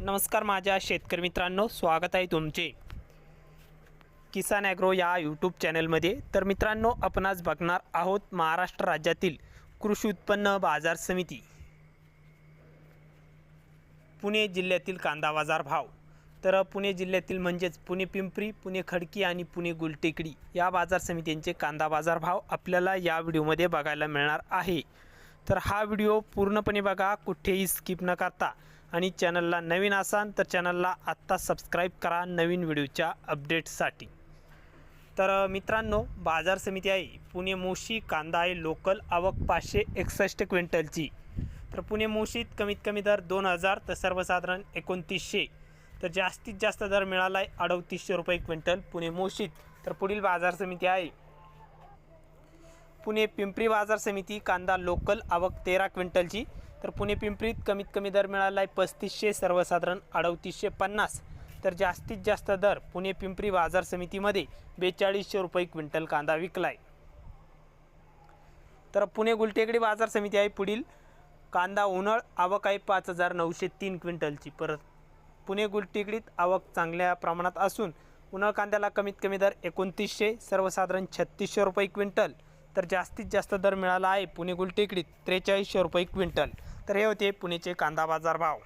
नमस्कार माझ्या शेतकरी मित्रांनो स्वागत आहे तुमचे. किसान ॲग्रो या यूट्यूब चॅनलमध्ये. तर मित्रांनो आपण आज बघणार आहोत महाराष्ट्र राज्यातील कृषी उत्पन्न बाजार समिती. पुणे जिल्ह्यातील कांदा बाजार भाव. तर पुणे जिल्ह्यातील म्हणजेच पुणे पिंपरी पुणे खडकी आणि पुणे गुलटेकडी या बाजार समित्यांचे कांदा बाजार भाव आपल्याला या व्हिडिओमध्ये बघायला मिळणार आहे. तर हा व्हिडिओ पूर्णपणे बघा कुठेही स्किप न करता. आणि चॅनलला नवीन असाल तर चॅनलला आत्ता सबस्क्राईब करा नवीन व्हिडिओच्या अपडेट्ससाठी तर मित्रांनो बाजार समिती आहे. पुणे मोशी कांदा आहे लोकल आवक पाचशे एकसष्ट क्विंटलची. तर पुणे मोशीत कमीत कमी दर दोन हजार तर सर्वसाधारण एकोणतीसशे. तर जास्तीत जास्त दर मिळाला आहे अडतीसशे रुपये क्विंटल पुणे मोशीत तर पुढील बाजार समिती आहे. पुणे पिंपरी बाजार समिती कांदा लोकल आवक तेरा क्विंटलची. तर पुणे पिंपरीत कमीत कमी दर मिळाला आहे पस्तीसशे सर्वसाधारण अडतीसशे पन्नास. तर जास्तीत जास्त दर पुणे पिंपरी बाजार समितीमध्ये बेचाळीसशे रुपये क्विंटल कांदा विकला आहे तर पुणे गुलटेकडी बाजार समिती आहे पुढील. कांदा उन्हाळ आवक आहे पाच हजार नऊशे तीन क्विंटलची. परत पुणे गुलटेकडीत आवक चांगल्या प्रमाणात असून उन्हाळ कांद्याला कमीत कमी दर एकोणतीसशे सर्वसाधारण छत्तीसशे रुपये क्विंटल. तर जास्तीत जास्त दर मिळाला आहे पुणे गुलटेकडीत त्रेचाळीसशे रुपये क्विंटल. तर हे होते पुणेचे कांदा बाजार भाव.